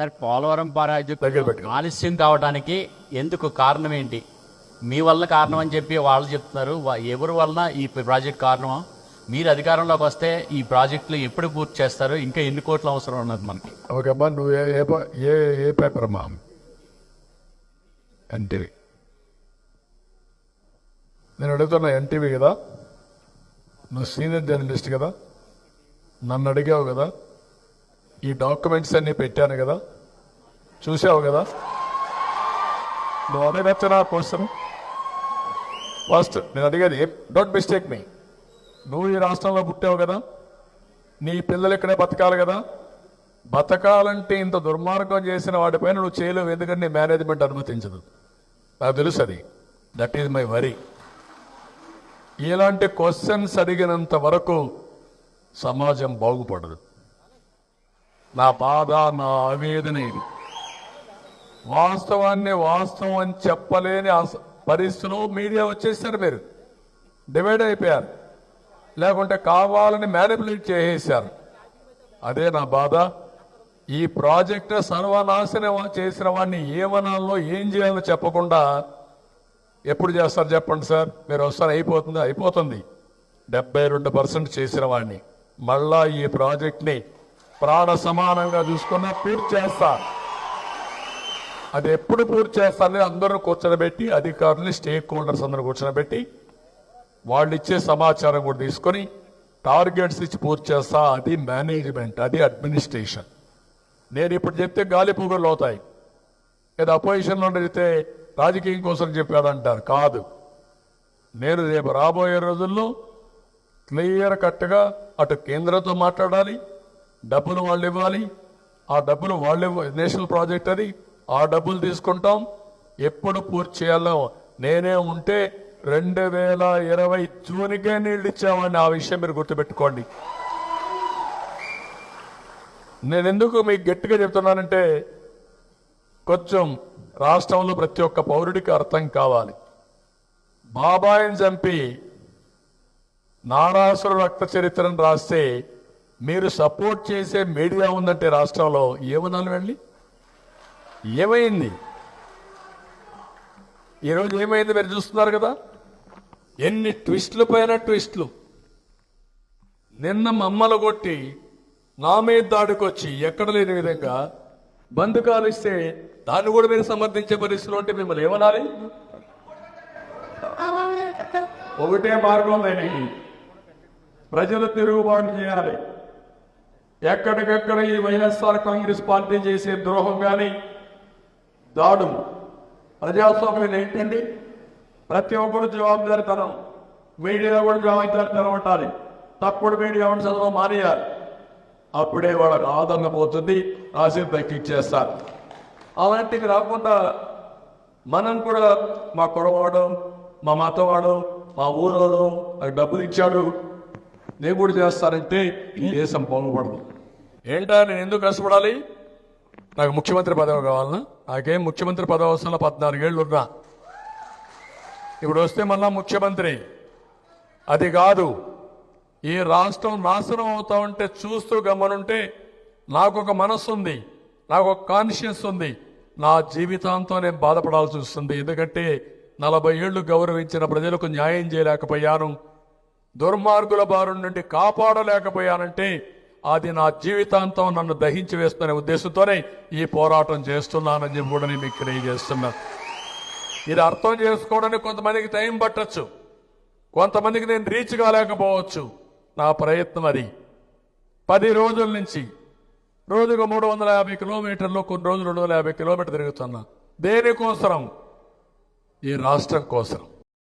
Sir Polavaram పెట్టుకో. ఆలస్యం కావడానికి ఎందుకు కారణం ఏంటి? మీ వల్ల కారణం అని చెప్పి వాళ్ళు చెప్తున్నారు. ఎవరి వలన ఈ ప్రాజెక్ట్ కారణం మీరు అధికారంలోకి వస్తే ఈ ప్రాజెక్టులు ఎప్పుడు పూర్తి చేస్తారు? ఇంకా ఎన్ని కోట్ల అవసరం ఉన్నది మనకి? ఓకే అమ్మా నువ్వు ఏ ఏ ఏ పేపర్ అమ్మా? ఎన్టీవీ. నేను అడుగుతున్నా ఎన్టీవీ కదా? నువ్వు సీనియర్ జర్నలిస్ట్ కదా? నన్ను అడిగావు కదా? ఈ డాక్యుమెంట్స్ అన్నీ పెట్టాను కదా. చూసావు కదా. నువ్వు అదే నచ్చనా క్వశ్చన్ ఫస్ట్ నేను అడిగేది డోంట్ మిస్టేక్ మీ. నువ్వు ఈ రాష్ట్రంలో పుట్టావు కదా. నీ పిల్లలు ఇక్కడే బతకాలి కదా. బతకాలంటే ఇంత దుర్మార్గం చేసిన వాటిపైన నువ్వు చేయలేవు ఎందుకంటే నీ మేనేజ్మెంట్ అనుమతించదు. నాకు తెలుసు అది. దట్ ఈజ్ మై వరీ ఇలాంటి క్వశ్చన్స్ అడిగినంత వరకు సమాజం బాగుపడదు. నా బాధ నా ఆవేదన ఇది. వాస్తవాన్ని వాస్తవం అని చెప్పలేని పరిస్థితిలో మీడియా వచ్చేసారు మీరు. డివైడ్ అయిపోయారు. లేకుంటే కావాలని మ్యానిపులేట్ చేసేసారు. అదే నా బాధ. ఈ ప్రాజెక్ట్ సర్వనాశనం చేసిన వాడిని ఏమనాలో ఏం చేయాలో చెప్పకుండా ఎప్పుడు చేస్తారు చెప్పండి సార్? మీరు వస్తారు అయిపోతుంది అయిపోతుంది. డెబ్బై రెండు పర్సెంట్ చేసిన వాడిని. మళ్ళా ఈ ప్రాజెక్ట్ని ప్రాణ సమానంగా చూసుకున్నా పూర్తి చేస్తా. అది ఎప్పుడు పూర్తి చేస్తానని అందరూ కూర్చోబెట్టి అధికారులని స్టేక్ హోల్డర్స్ అందరూ కూర్చోబెట్టి వాళ్ళు ఇచ్చే సమాచారం కూడా తీసుకొని టార్గెట్స్ ఇచ్చి పూర్తి చేస్తా. అది మేనేజ్మెంట్ అది అడ్మినిస్ట్రేషన్. నేను ఇప్పుడు చెప్తే గాలి పూగలు అవుతాయి. ఏదో అపోజిషన్లో చెప్తే రాజకీయం కోసం చెప్పాడంటారు కాదు. నేను రేపు రాబోయే రోజుల్లో క్లియర్ కట్గా అటు కేంద్రంతో మాట్లాడాలి డబ్బులు వాళ్ళు ఇవ్వాలి. ఆ డబ్బులు వాళ్ళు నేషనల్ ప్రాజెక్ట్ అది. ఆ డబ్బులు తీసుకుంటాం. ఎప్పుడు పూర్తి చేయాలో నేనే ఉంటే రెండు వేల ఇరవై జూన్కే నీళ్ళు ఇచ్చామని ఆ విషయం మీరు గుర్తుపెట్టుకోండి. నేను ఎందుకు మీకు గట్టిగా చెప్తున్నానంటే కొంచెం రాష్ట్రంలో ప్రతి ఒక్క పౌరుడికి అర్థం కావాలి. బాబాయిని చంపి నారాసుర రక్త చరిత్రను రాస్తే మీరు సపోర్ట్ చేసే మీడియా ఉందంటే రాష్ట్రంలో ఏమన్నాను వెళ్ళి? ఏమైంది? ఈరోజు ఏమైంది మీరు చూస్తున్నారు కదా? ఎన్ని ట్విస్ట్లు పైన ట్విస్టులు. నిన్న మమ్మలు కొట్టి నా మీద దాడుకొచ్చి ఎక్కడ లేని విధంగా బంధుకాలు ఇస్తే దాన్ని కూడా మీరు సమర్థించే పరిస్థితులు ఉంటే మిమ్మల్ని ఏమనాలి? ఒకటే మార్గం లేని ప్రజలు తిరుగుబాటు చేయాలి. ఎక్కడికెక్కడ ఈ వైఎస్ఆర్ కాంగ్రెస్ పార్టీ చేసే ద్రోహం కానీ దాడులు ప్రజాస్వామ్యం ఏంటండి? ప్రతి ఒక్కరు జవాబుదారితనం మీడియా కూడా జవాబుదారితనం ఉండాలి. తప్పుడు మీడియా ఉండి చదవడం మానేయాలి. అప్పుడే వాళ్ళకు ఆదరణ పోతుంది ఆశ దక్కిచ్చేస్తారు అలాంటివి రాకుండా మనం కూడా మా కొడవాడు మా మతవాడు మా ఊరోడు డబ్బులు ఇచ్చాడు నేను కూడా చేస్తానంటే ఈ దేశం పొంగపడదు ఏంటా నేను ఎందుకు కష్టపడాలి? నాకు ముఖ్యమంత్రి పదవి కావాలన్నా నాకేం ముఖ్యమంత్రి పదవి అవసరం పద్నాలుగేళ్ళు ఉన్నా. ఇప్పుడు వస్తే మళ్ళా ముఖ్యమంత్రి. అది కాదు ఈ రాష్ట్రం నాశనం అవుతా ఉంటే చూస్తూ గమనుంటే నాకు ఒక మనస్సు ఉంది నాకు ఒక కాన్షియస్ ఉంది. నా జీవితాంతం నేను బాధపడాల్సి వస్తుంది. ఎందుకంటే నలభై ఏళ్ళు గౌరవించిన ప్రజలకు న్యాయం చేయలేకపోయాను. దుర్మార్గుల బారు నుండి కాపాడలేకపోయానంటే అది నా జీవితాంతం నన్ను దహించి వేస్తున్న ఉద్దేశంతోనే ఈ పోరాటం చేస్తున్నానని చెప్పి కూడా నేను మీకు తెలియజేస్తున్నా. ఇది అర్థం చేసుకోవడానికి కొంతమందికి టైం పట్టచ్చు. కొంతమందికి నేను రీచ్ కాలేకపోవచ్చు నా ప్రయత్నం అది. పది రోజుల నుంచి రోజుకు మూడు వందల యాభై కిలోమీటర్లు కొన్ని రోజులు రెండు వందల యాభై కిలోమీటర్ తిరుగుతున్నా. దేనికోసం ఈ రాష్ట్రం కోసం